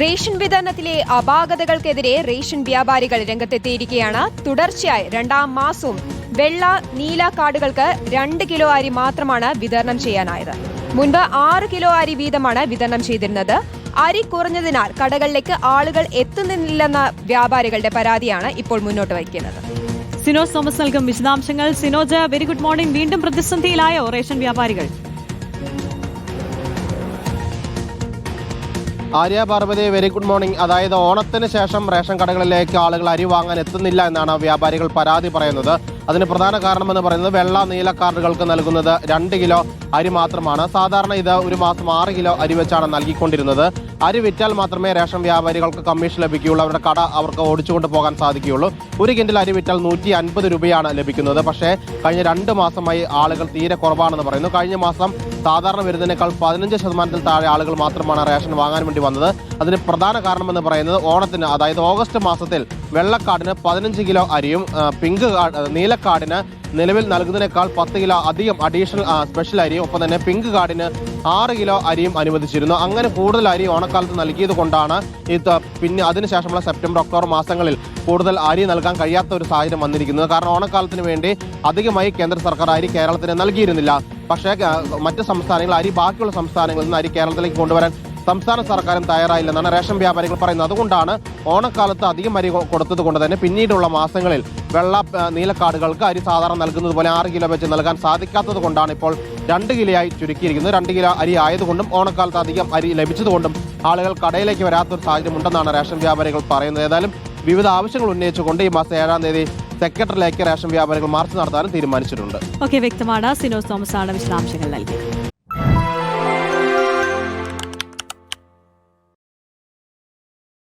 Ration വിതരണത്തിലെ അപാകതകൾക്കെതിരെ ration വ്യാപാരികൾ രംഗത്തെത്തിയിരിക്കുകയാണ്. തുടർച്ചയായി രണ്ടാം മാസവും വെള്ള നീല കാർഡുകൾക്ക് രണ്ട് കിലോ അരി മാത്രമാണ് വിതരണം ചെയ്യാനായത്. മുൻപ് ആറ് കിലോ അരി വീതമാണ് വിതരണം ചെയ്തിരുന്നത്. അരി കുറഞ്ഞതിനാൽ കടകളിലേക്ക് ആളുകൾ എത്തുന്നില്ലെന്ന വ്യാപാരികളുടെ പരാതിയാണ് ഇപ്പോൾ മുന്നോട്ട് വയ്ക്കുന്നത്. സിനോസ് തോമസ് നൽകും വിശദാംശങ്ങൾ. സിനോജ് വെരി ഗുഡ് മോർണിംഗ് വീണ്ടും പ്രതിസന്ധിയിലായോ റേഷൻ വ്യാപാരികൾ? Arya Parvathi very good morning അതായത് ഓണത്തിന് ശേഷം റേഷൻ കടകളിലേക്ക് ആളുകൾ അരി വാങ്ങാൻ എത്തുന്നില്ല എന്നാണ് വ്യാപാരികൾ പരാതി പറയുന്നത്. അതിന് പ്രധാന കാരണമെന്ന് പറയുന്നത് വെള്ള നീല കാർഡുകൾക്ക് നൽകുന്നത് രണ്ട് കിലോ അരി മാത്രമാണ്. സാധാരണ ഇത് ഒരു മാസം ആറ് കിലോ അരി വെച്ചാണ് നൽകിക്കൊണ്ടിരുന്നത്. അരി വിറ്റാൽ മാത്രമേ റേഷൻ വ്യാപാരികൾക്ക് കമ്മീഷൻ ലഭിക്കുകയുള്ളൂ. അവരുടെ കട അവർക്ക് ഓടിച്ചുകൊണ്ട് പോകാൻ സാധിക്കുകയുള്ളൂ. ഒരു കിൻഡിൽ അരി വിറ്റാൽ നൂറ്റി അൻപത് രൂപയാണ് ലഭിക്കുന്നത്. പക്ഷേ കഴിഞ്ഞ രണ്ട് മാസമായി ആളുകൾ തീരെ കുറവാണെന്ന് പറയുന്നു. കഴിഞ്ഞ മാസം സാധാരണ വരുന്നതിനേക്കാൾ പതിനഞ്ച് ശതമാനത്തിൽ താഴെ ആളുകൾ മാത്രമാണ് റേഷൻ വാങ്ങാൻ വേണ്ടി വന്നത്. അതിന് പ്രധാന കാരണമെന്ന് പറയുന്നത് ഓണത്തിന് അതായത് ഓഗസ്റ്റ് മാസത്തിൽ വെള്ളക്കാടിന് പതിനഞ്ച് കിലോ അരിയും പിങ്ക് നീലക്കാടിന് നിലവിൽ നൽകുന്നതിനേക്കാൾ പത്ത് കിലോ അധികം അഡീഷണൽ സ്പെഷ്യൽ അരിയും ഒപ്പം തന്നെ പിങ്ക് കാർഡിന് ആറ് കിലോ അരിയും അനുവദിച്ചിരുന്നു. അങ്ങനെ കൂടുതൽ അരി ഓണക്കാലത്ത് നൽകിയത് കൊണ്ടാണ് ഇത് പിന്നെ അതിനുശേഷമുള്ള സെപ്റ്റംബർ ഒക്ടോബർ മാസങ്ങളിൽ കൂടുതൽ അരി നൽകാൻ കഴിയാത്ത ഒരു സാഹചര്യം വന്നിരിക്കുന്നത്. കാരണം ഓണക്കാലത്തിന് വേണ്ടി അധികമായി കേന്ദ്ര സർക്കാർ അരി കേരളത്തിന് നൽകിയിരുന്നില്ല. പക്ഷേ മറ്റ് സംസ്ഥാനങ്ങൾ അരി ബാക്കിയുള്ള സംസ്ഥാനങ്ങളിൽ നിന്ന് അരി കേരളത്തിലേക്ക് കൊണ്ടുവരാൻ സംസ്ഥാന സർക്കാരും തയ്യാറായില്ലെന്നാണ് റേഷൻ വ്യാപാരികൾ പറയുന്നത്. അതുകൊണ്ടാണ് ഓണക്കാലത്ത് അധികം അരി കൊടുത്തത് കൊണ്ട് തന്നെ പിന്നീടുള്ള മാസങ്ങളിൽ വെള്ള നീലക്കാടുകൾക്ക് അരി സാധാരണ നൽകുന്നത് പോലെ ആറ് കിലോ വെച്ച് നൽകാൻ സാധിക്കാത്തത് കൊണ്ടാണ് ഇപ്പോൾ രണ്ട് കിലോയായി ചുരുക്കിയിരിക്കുന്നത് രണ്ട് കിലോ അരി ആയതുകൊണ്ടും ഓണക്കാലത്ത് അധികം അരി ലഭിച്ചതുകൊണ്ടും ആളുകൾ കടയിലേക്ക് വരാത്തൊരു സാഹചര്യം ഉണ്ടെന്നാണ് റേഷൻ വ്യാപാരികൾ പറയുന്നത്. ഏതായാലും വിവിധ ആവശ്യങ്ങൾ ഉന്നയിച്ചുകൊണ്ട് ഈ മാസം ഏഴാം തീയതി സെക്രട്ടറിയിലേക്ക് റേഷൻ വ്യാപാരികൾ മാർച്ച് നടത്താനും തീരുമാനിച്ചിട്ടുണ്ട്. ഓക്കെ വ്യക്തമാണ്. സിനോസ് തോമസ് ആണ് വിശദാംശങ്ങൾ നൽകിയത്.